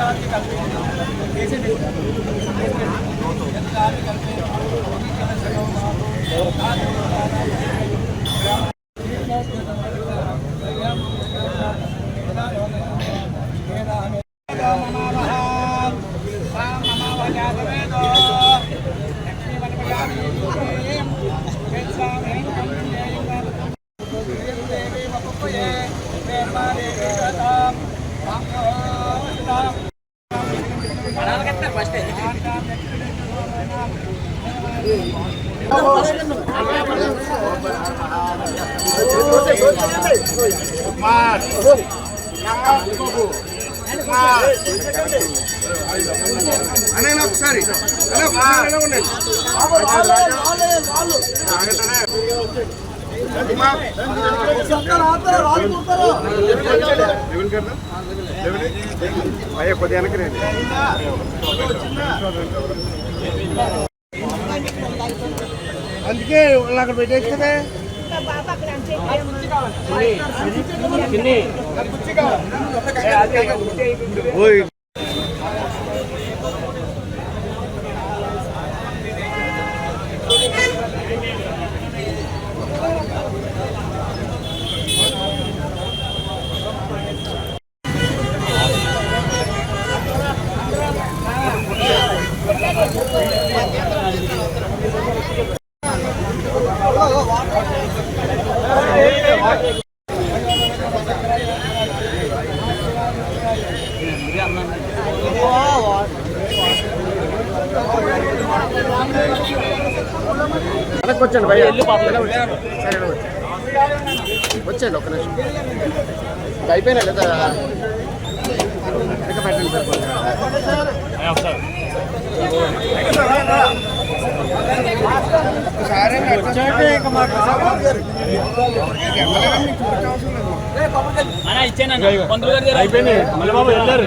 అనే ఒకసారి అనే ఒకసారి ఎలా అయ్యా వెనక్కి రండి అందుకే వాళ్ళు అక్కడ పెట్టేసి కదా వెనక్కి వచ్చండి భయ్య. సరే వచ్చండి ఒక్క నిమిషం. అయిపోయినా లేదా? వెనక పెట్టండి సార్ అయిపోయినాయి. మళ్ళీ బాబు వెళ్ళారు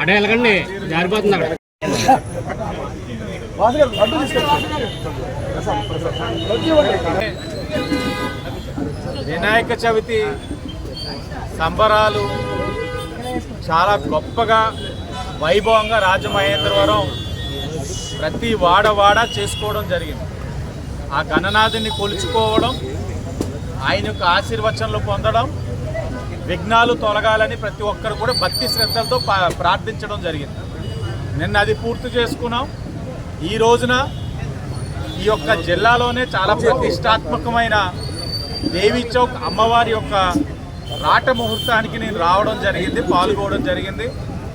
అడే వెళ్ళకండి. జారిపోతుంది అక్కడ. వినాయక చవితి సంబరాలు చాలా గొప్పగా వైభవంగా రాజమహేంద్రవరం ప్రతి వాడవాడ చేసుకోవడం జరిగింది. ఆ గణనాథుని కొలుచుకోవడం ఆయన యొక్క ఆశీర్వచనలు పొందడం విఘ్నాలు తొలగాలని ప్రతి ఒక్కరు కూడా భక్తి శ్రద్ధలతో పా- ప్రార్థించడం జరిగింది. నిన్న అది పూర్తి చేసుకున్నాం. ఈ రోజున ఈ యొక్క జిల్లాలోనే చాలా ప్రతిష్టాత్మకమైన దేవి చౌక్ అమ్మవారి యొక్క రాట ముహూర్తానికి నేను రావడం జరిగింది పాల్గొనడం జరిగింది.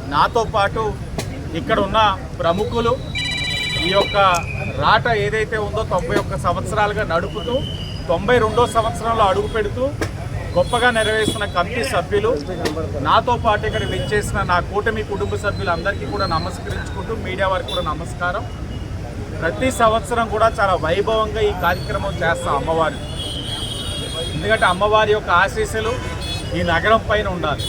నాతో పాటు ఇక్కడ ఉన్న ప్రముఖులు ఈ యొక్క రాట ఏదైతే ఉందో తొంభై ఒక్క సంవత్సరాలుగా నడుపుతూ తొంభై రెండో సంవత్సరంలో అడుగు పెడుతూ గొప్పగా నెరవేరుస్తున్న కమిటీ సభ్యులు నాతో పాటు ఇక్కడ విచ్చేసిన నా కూటమి కుటుంబ సభ్యులందరికీ కూడా నమస్కరించుకుంటూ మీడియా వారికి కూడా నమస్కారం. ప్రతి సంవత్సరం కూడా చాలా వైభవంగా ఈ కార్యక్రమం చేస్తాం అమ్మవారి. ఎందుకంటే అమ్మవారి యొక్క ఆశీస్సులు ఈ నగరం పైన ఉండాలి.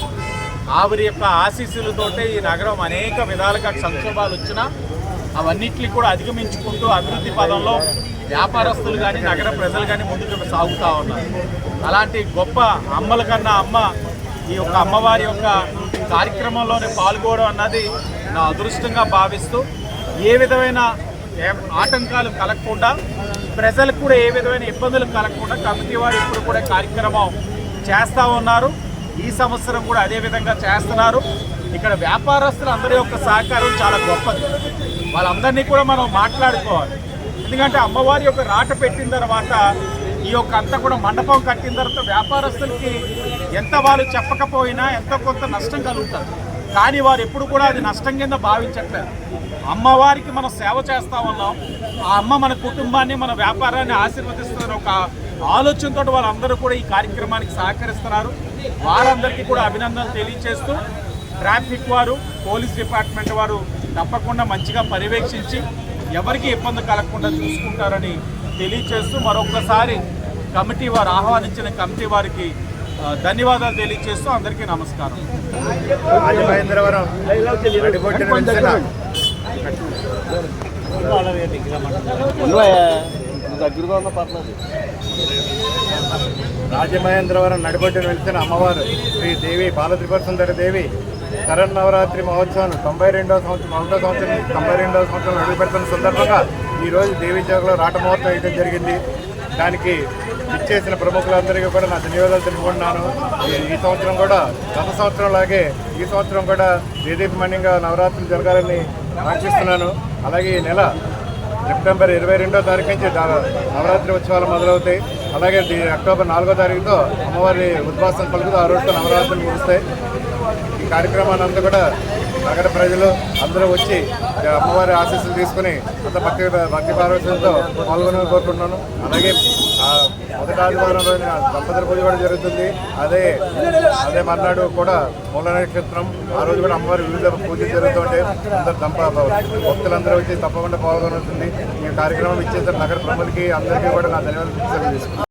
ఆవిరి యొక్క ఆశీస్సులతోటే ఈ నగరం అనేక విధాలుగా సంక్షోభాలు వచ్చినా అవన్నిటిని కూడా అధిగమించుకుంటూ అభివృద్ధి పదంలో వ్యాపారస్తులు కానీ నగర ప్రజలు కానీ ముందుకు సాగుతూ ఉన్నారు. అలాంటి గొప్ప అమ్మల కన్నా అమ్మ ఈ యొక్క అమ్మవారి యొక్క కార్యక్రమంలోనే పాల్గొనడం అన్నది నా అదృష్టంగా భావిస్తూ ఏ విధమైన ఆటంకాలు కలగకుండా ప్రజలకు కూడా ఏ విధమైన ఇబ్బందులు కలగకుండా కమిటీ వారు ఇప్పుడు కూడా కార్యక్రమం చేస్తూ ఉన్నారు. ఈ సంవత్సరం కూడా అదే విధంగా చేస్తున్నారు. ఇక్కడ వ్యాపారస్తులు అందరి యొక్క సహకారం చాలా గొప్పది. వాళ్ళందరినీ కూడా మనం మాట్లాడుకోవాలి. ఎందుకంటే అమ్మవారి యొక్క రాట పెట్టిన తర్వాత ఈ యొక్క అంతా కూడా మండపం కట్టిన తర్వాత వ్యాపారస్తులకి ఎంత వాళ్ళు చెప్పకపోయినా ఎంత కొంత నష్టం కలుగుతుంది. కానీ వారు ఎప్పుడు కూడా అది నష్టం కింద భావించట్లేదు. అమ్మవారికి మనం సేవ చేస్తా ఉన్నాం. ఆ అమ్మ మన కుటుంబాన్ని మన వ్యాపారాన్ని ఆశీర్వదిస్తున్న ఒక ఆలోచనతో వాళ్ళందరూ కూడా ఈ కార్యక్రమానికి సహకరిస్తున్నారు. వారందరికీ కూడా అభినందనలు తెలియజేస్తూ ట్రాఫిక్ వారు పోలీస్ డిపార్ట్మెంట్ వారు తప్పకుండా మంచిగా పర్యవేక్షించి ఎవరికి ఇబ్బంది కలగకుండా చూసుకుంటారని తెలియజేస్తూ మరొకసారి కమిటీ వారు ఆహ్వానించిన కమిటీ వారికి ధన్యవాదాలు తెలియజేస్తూ అందరికీ నమస్కారం. రాజమహేంద్రవరం నడిబొడ్డున వెలిసిన రాజమహేంద్రవరం నడిబొడ్డున వెలిసిన అమ్మవారు శ్రీ దేవి బాలత్రిపుర సుందరి దేవి శరన్నవరాత్రి మహోత్సవం తొంభై రెండవ సంవత్సరం ఒకటో సంవత్సరం తొంభై రెండవ సంవత్సరం అడుగు పెడుతున్న సందర్భంగా ఈరోజు దేవీ చౌక్లో రాట మహోత్సవం వేయడం జరిగింది. దానికి ఇచ్చేసిన ప్రముఖులందరికీ కూడా నా ధన్యవాదాలు తెలుపుకుంటున్నాను. ఈ- సంవత్సరం కూడా గత సంవత్సరం లాగే ఈ సంవత్సరం కూడా దేదీపమణ్యంగా నవరాత్రులు జరగాలని ఆశిస్తున్నాను. అలాగే ఈ నెల సెప్టెంబర్ ఇరవై రెండో తారీఖు నుంచి దా- నవరాత్రి ఉత్సవాలు మొదలవుతాయి. అలాగే అక్టోబర్ నాలుగో తారీఖుతో అమ్మవారి ఉద్వాసం పలుకుతూ ఆ రోజుతో నవరాత్రులు ముగుస్తాయి. ఈ కార్యక్రమాన్ని అంతా కూడా నగర ప్రజలు అందరూ వచ్చి అమ్మవారి ఆశీస్సులు తీసుకుని అంత భక్తి భక్తి పార్వతులతో పాల్గొనాలని కోరుకుంటున్నాను. అలాగే మొదటి ఆదివారం రోజున దంపతుల పూజ కూడా జరుగుతుంది. అదే అదే మర్నాడు కూడా మూల నక్షత్రం. ఆ రోజు కూడా అమ్మవారి వివిధ పూజలు జరుగుతుంటే అందరు దంప భక్తులందరూ వచ్చి తప్పకుండా పాల్గొనవుతుంది ఈ కార్యక్రమం ఇచ్చేసిన నగర ప్రముఖులకి అందరికీ కూడా నా ధన్యవాదాలు. తెలియజేసుకుంటున్నాను